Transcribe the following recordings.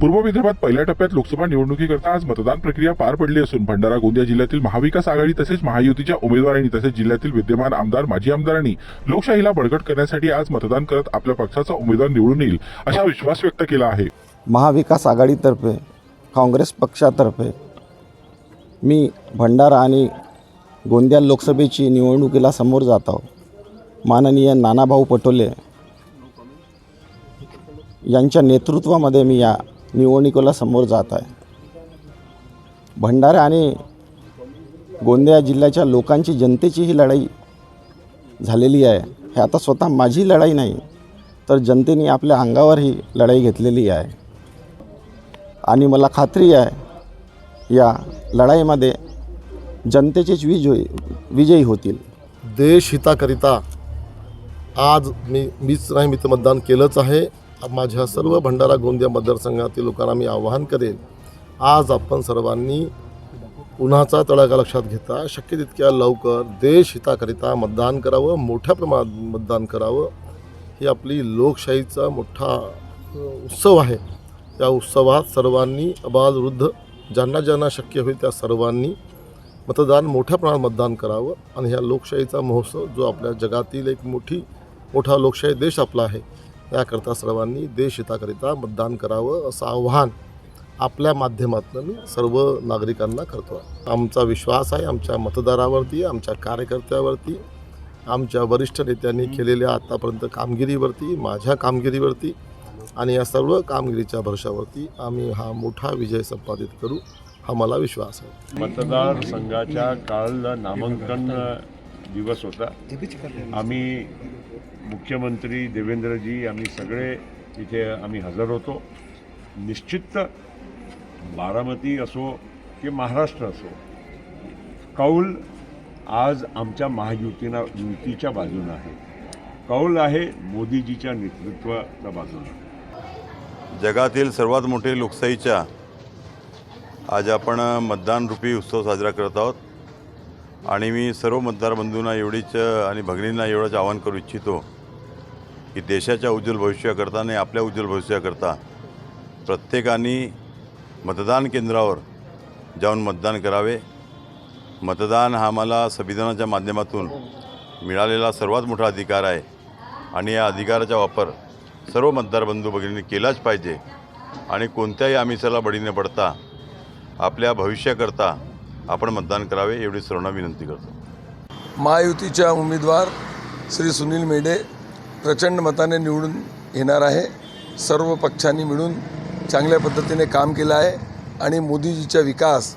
पूर्व विदर्भात पहिल्या टप्प्यात लोकसभा निवडणुकीकरता आज मतदान प्रक्रिया पार पडली असून भंडारा गोंदिया जिल्ह्यातील महाविकास आघाडी तसेच महायुतीच्या उमेदवारांनी तसेच जिल्ह्यातील विद्यमान आमदार माजी आमदारांनी लोकशाहीला बळकट करण्यासाठी आज मतदान करत आपल्या पक्षाचा उमेदवार निवडून येईल असा विश्वास व्यक्त केला आहे. महाविकास आघाडीतर्फे काँग्रेस पक्षातर्फे मी भंडारा आणि गोंदिया लोकसभेची निवडणुकीला समोर जात आहो. माननीय नानाभाऊ पटोले यांच्या नेतृत्वामध्ये मी या निवडणुकीला समोर जात आहे. भंडारा आणि गोंदिया जिल्ह्याच्या लोकांची जनतेची ही लढाई झालेली आहे. हे आता स्वतः माझी लढाई नाही तर जनतेने आपल्या अंगावर ही लढाई घेतलेली आहे. आणि मला खात्री आहे या लढाईमध्ये जनतेचेच विजयी विजयी होतील. देश हिताकरिता आज मी मीच नाही मी तर मतदान केलंच आहे. माझ्या सर्व भंडारा गोंदिया मतदारसंघातील लोकांना मी आवाहन करेन आज आपण सर्वांनी उन्हाचा तडाखा लक्षात घेता शक्य तितक्या लवकर देश हिताकरिता मतदान करावं मोठ्या प्रमाणात मतदान करावं. ही आपली लोकशाहीचा मोठा उत्सव आहे. या उत्सवात सर्वांनी अबालवृद्ध ज्यांना ज्यांना शक्य होईल त्या सर्वांनी मतदान मोठ्या प्रमाणात मतदान करावं. आणि ह्या लोकशाहीचा महोत्सव जो आपल्या जगातील एक मोठी मोठा लोकशाही देश आपला आहे याकरता सर्वांनी देश हिताकरिता मतदान करावं असं आव्हान आपल्या माध्यमातून मी सर्व नागरिकांना करतो. आमचा विश्वास आहे आमच्या मतदारावरती आमच्या कार्यकर्त्यावरती आमच्या वरिष्ठ नेत्यांनी केलेल्या आत्तापर्यंत कामगिरीवरती माझ्या कामगिरीवरती आणि या सर्व कामगिरीच्या भरशावरती आम्ही हा मोठा विजय संपादित करू हा मला विश्वास आहे. मतदार संघाच्या काल नामांकन दिवस होता. आम्ही मुख्यमंत्री देवेंद्रजी आम्ही सगळे इथे आम्ही हजर होतो. निश्चित बारामती असो की महाराष्ट्र असो कौल आज आमच्या महायुतीना युतीच्या बाजूनं आहे. कौल आहे मोदीजीच्या नेतृत्वाच्या बाजूनं. जगातील सर्वात मोठे लोकशाहीच्या आज आपण मतदान रूपी उत्सव साजरा करत आहोत. आणि मी सर्व मतदार बंधूंना एवढीच आणि भगिनींना एवढंच आवाहन करू इच्छितो की देशाच्या उज्ज्वल भविष्याकरता आणि आपल्या उज्ज्वल भविष्याकरता प्रत्येकाने मतदान केंद्रावर जाऊन मतदान करावे. मतदान हा मला संविधानाच्या माध्यमातून मिळालेला सर्वात मोठा अधिकार आहे. आणि या अधिकाराचा वापर सर्व मतदार बंधू भगिनींनी केलाच पाहिजे. आणि कोणत्याही आमिषाला बळी न पडता आपल्या भविष्याकरता आपण मतदान करावे एवढी सर्वांना विनंती करतो. महायुतीच्या उमेदवार श्री सुनील मेढे प्रचंड मताने निवडून येणार आहे. सर्व पक्षांनी मिळून चांगल्या पद्धतीने काम केलं आहे आणि मोदीजीचा विकास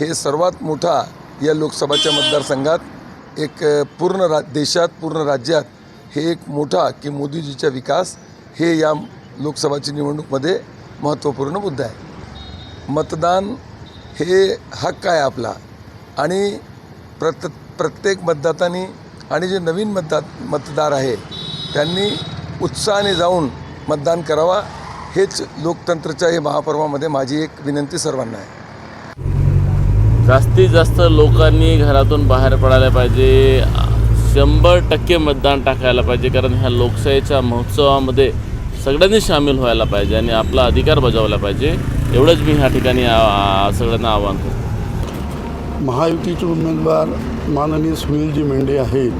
हे सर्वात मोठा या लोकसभाच्या मतदारसंघात एक पूर्ण रा देशात पूर्ण राज्यात हे एक मोठा की मोदीजीचा विकास हे या लोकसभाची निवडणूकमध्ये महत्त्वपूर्ण मुद्दा आहे. मतदान हे हक्क आहे आपला. आणि प्रत प्रत्येक मतदातांनी आणि जे नवीन मतदा मतदार आहे त्यांनी उत्साहाने जाऊन मतदान करावा हेच लोकतंत्रच्या हे महापर्वामध्ये माझी एक विनंती सर्वांना आहे. जास्तीत जास्त लोकांनी घरातून बाहेर पडायला पाहिजे. शंभर टक्के मतदान टाकायला पाहिजे कारण ह्या लोकशाहीच्या महोत्सवामध्ये सगळ्यांनी सामील व्हायला पाहिजे आणि आपला अधिकार बजावला पाहिजे. एवढंच मी ह्या ठिकाणी सगळ्यांना आवाहन करतो. महायुतीचे उमेदवार माननीय सुनीलजी मेंढे आहेत.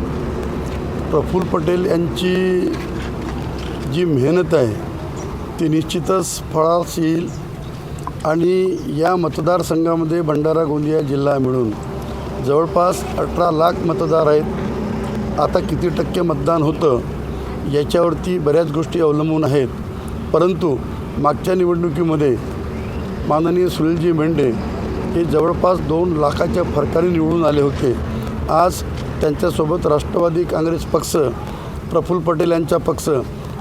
प्रफुल्ल पटेल यांची जी मेहनत आहे ती निश्चितच फळास येईल आणि या मतदारसंघामध्ये भंडारा गोंदिया जिल्हा मिळून जवळपास अठरा लाख मतदार आहेत. आता किती टक्के मतदान होतं याच्यावरती बऱ्याच गोष्टी अवलंबून आहेत. परंतु मागच्या निवडणुकीमध्ये माननीय सुनीलजी मेंढे हे जवळपास दोन लाखाच्या फरकाने निवडून आले होते. आज त्यांच्यासोबत राष्ट्रवादी काँग्रेस पक्ष प्रफुल्ल पटेल यांचा पक्ष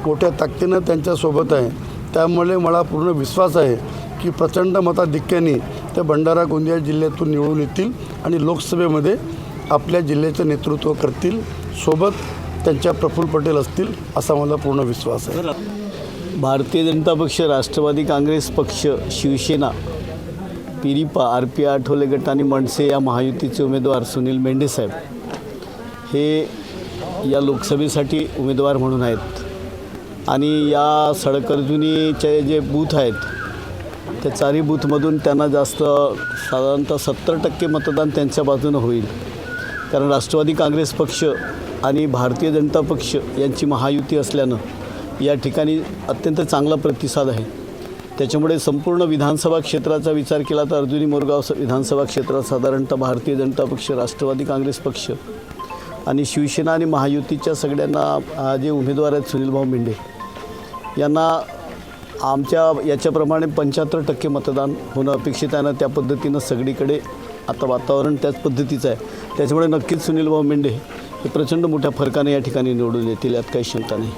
मोठ्या ताकदीनं त्यांच्यासोबत आहे. त्यामुळे मला पूर्ण विश्वास आहे की प्रचंड मताधिक्याने ते भंडारा गोंदिया जिल्ह्यातून निवडून येतील आणि लोकसभेमध्ये आपल्या जिल्ह्याचं नेतृत्व करतील. सोबत त्यांच्या प्रफुल्ल पटेल असतील असा मला पूर्ण विश्वास आहे. भारतीय जनता पक्ष राष्ट्रवादी काँग्रेस पक्ष शिवसेना पिरिपा आर पी आठवले गट आणि मनसे या महायुतीचे उमेदवार सुनील मेंढेसाहेब हे या लोकसभेसाठी उमेदवार म्हणून आहेत. आणि या सडकर्जुनीचे जे बूथ आहेत त्या चारही बूथमधून त्यांना जास्त साधारणतः सत्तर टक्के मतदान त्यांच्या बाजूनं होईल. कारण राष्ट्रवादी काँग्रेस पक्ष आणि भारतीय जनता पक्ष यांची महायुती असल्यानं या ठिकाणी अत्यंत चांगला प्रतिसाद आहे. त्याच्यामुळे संपूर्ण विधानसभा क्षेत्राचा विचार केला तर अर्जुनी मोरगाव विधानसभा क्षेत्रात साधारणतः भारतीय जनता पक्ष राष्ट्रवादी काँग्रेस पक्ष आणि शिवसेना आणि महायुतीच्या सगळ्यांना जे उमेदवार आहेत सुनीलभाऊ मेंढे यांना आमच्या याच्याप्रमाणे पंच्याहत्तर टक्के मतदान होणं अपेक्षित आहे ना त्या पद्धतीनं सगळीकडे आता वातावरण त्याच पद्धतीचं आहे. त्याच्यामुळे नक्कीच सुनीलभाऊ मेंढे हे प्रचंड मोठ्या फरकाने या ठिकाणी निवडून येतील यात काही शंका नाही.